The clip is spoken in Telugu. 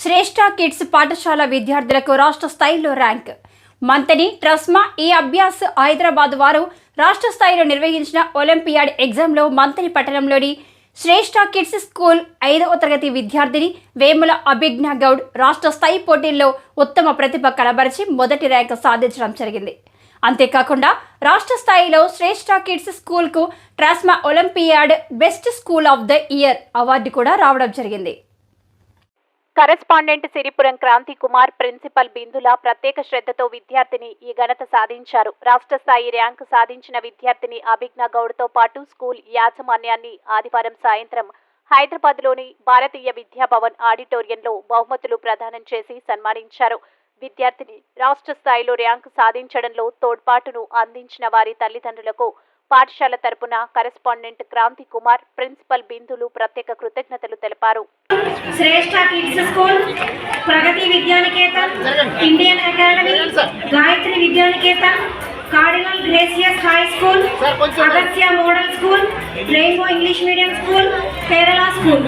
శ్రేష్ఠ కిడ్స్ పాఠశాల విద్యార్థులకు రాష్ట్ర స్థాయిలో ర్యాంక్. మంతని ట్రస్మా ఈ అభ్యాస్ హైదరాబాద్ వారు రాష్ట్ర స్థాయిలో నిర్వహించిన ఒలింపియాడ్ ఎగ్జామ్లో మంతని పట్టణంలోని శ్రేష్ఠ కిడ్స్ స్కూల్ ఐదవ తరగతి విద్యార్థిని వేముల అభిజ్ఞ గౌడ్ రాష్ట్ర స్థాయి పోటీల్లో ఉత్తమ ప్రతిభ కనబరిచి మొదటి ర్యాంకు సాధించడం జరిగింది. అంతేకాకుండా రాష్ట్ర స్థాయిలో శ్రేష్ఠ కిడ్స్ స్కూల్కు ట్రాస్మా olympiad best school of the year award కూడా రావడం జరిగింది. కరెస్పాండెంట్ సిరిపురం క్రాంతి కుమార్ ప్రిన్సిపల్ బిందుల ప్రత్యేక శ్రద్ధతో విద్యార్థిని ఈ ఘనత సాధించారు. రాష్ట్ర స్థాయి ర్యాంకు సాధించిన విద్యార్థిని అభిజ్ఞ గౌడ్తో పాటు స్కూల్ యాజమాన్యాన్ని ఆదివారం సాయంత్రం హైదరాబాద్లోని భారతీయ విద్యాభవన్ ఆడిటోరియంలో బహుమతులు ప్రదానం చేసి సన్మానించారు. విద్యార్థిని రాష్ట్ర స్థాయిలో ర్యాంకు సాధించడంలో తోడ్పాటును అందించిన వారి తల్లిదండ్రులకు పాఠశాల తరపున కరెస్పాండెంట్ క్రాంతి కుమార్ ప్రిన్సిపల్ బిందులు ప్రత్యేక కృతజ్ఞతలు తెలిపారు. Shreshta kids school Pragathi Vidyanikethan Indian academy Gayathri Vidyanikethan cardinal gracious high school Agastya model school rainbow English medium school Kerala school.